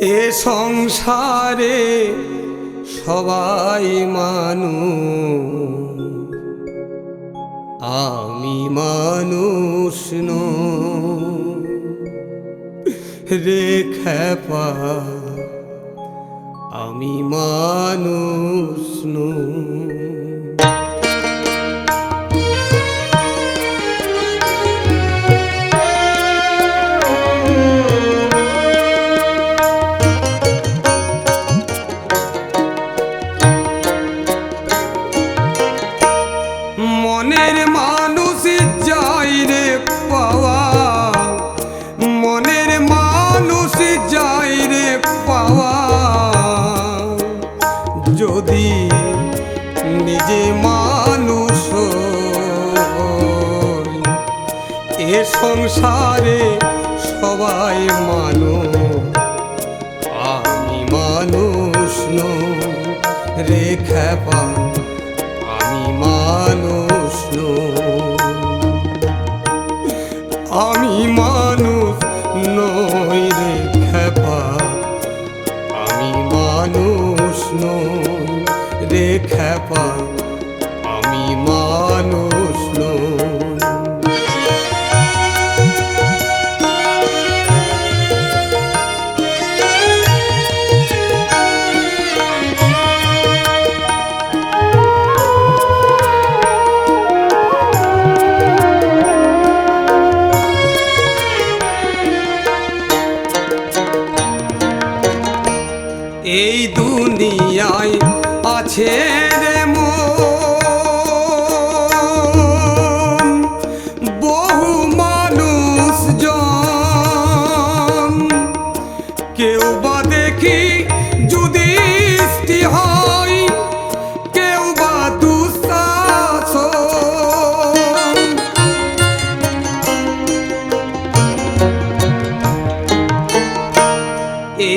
এ সংসারে সবাই মানুষ আমি মানুষ নই। রে খেপা আমি মানুষ নই। সংসারে সবাই মানুষ। আমি মানুষ নই রে খেপা আমি মানুষ। আমি মানুষ নই রে খেপা আমি মানুষ নই রে খেপা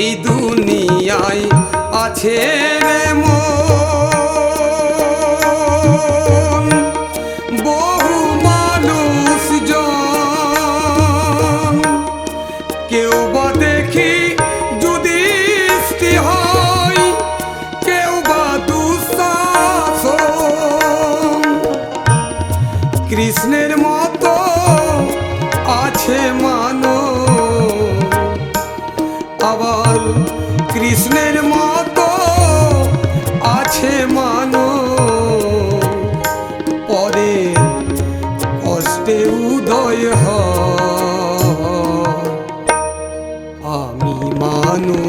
এই দুনিয়ায় আছে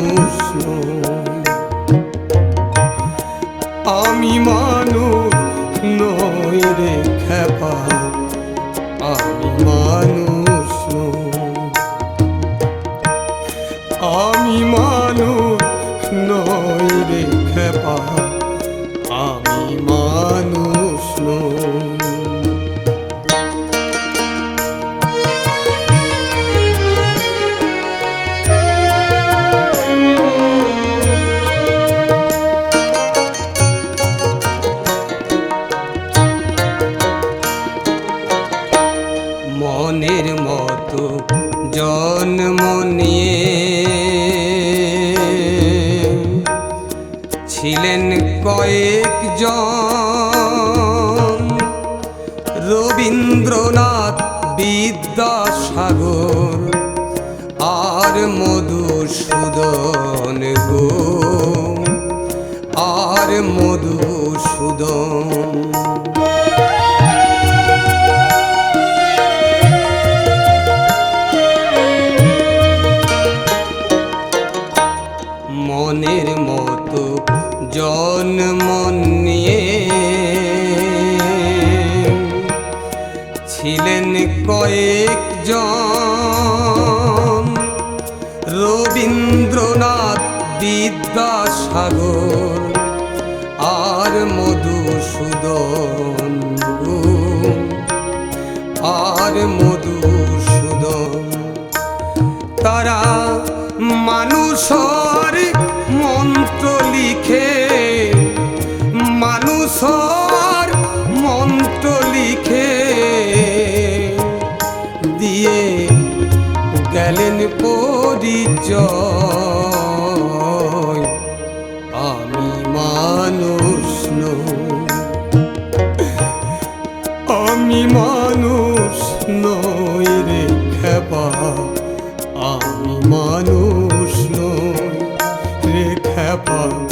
মানুষ আমি মানুষ নই রে খেপা, আমি মানুষ। আমি মানুষ নই রে আমি মানুষ নই মধুসূদন গো। আর মধুসূদন। মনের মতো জন্ম নিয়ে ছিলেন কয়েকজন। রবীন্দ্রনাথ বিদ্যাসাগর আর মধুসূদন আর মধুসূদন তারা মানুষর মন্ত্র লিখে মানুষর পরিচয়। আমি মানুষ আমি মানুষ নই রে খেপা। আমি মানুষ নই রে খেপা।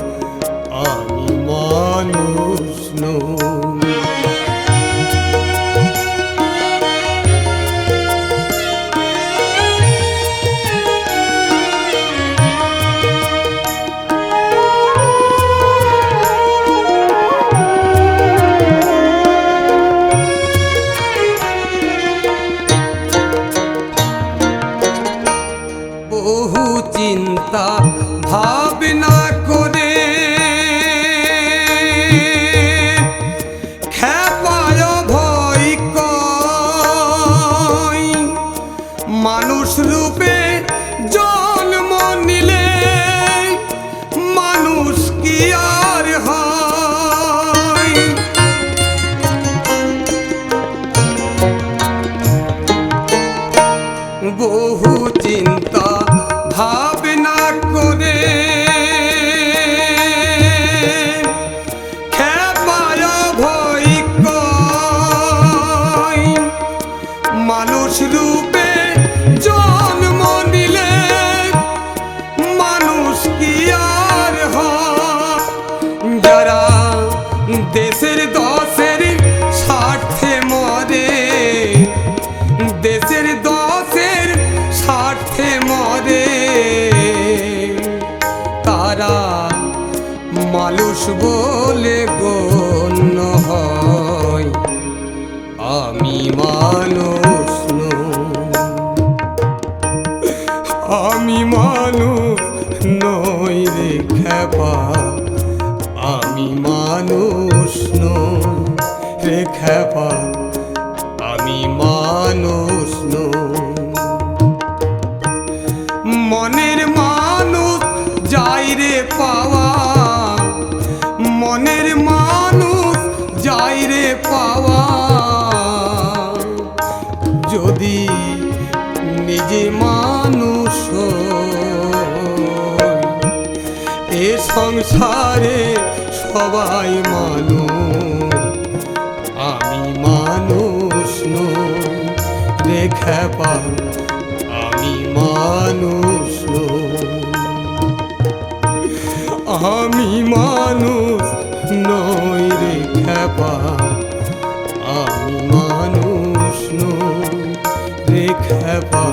মানুষ বলে গণ্য হয়। আমি মানুষ আমি মানুষ নই রে খেপা। আমি মানুষ নই রে খেপা। আমি মানুষ নই। মনের মানুষ যাই রে পাওয়া পাওয়া। যদি নিজে মানুষ এ সংসারে সবাই মানুষ। আমি মানুষ নই রে খেপা আমি মানুষ আমি মানুষ নই রে খেপা আমি মানুষ নই রে খেপা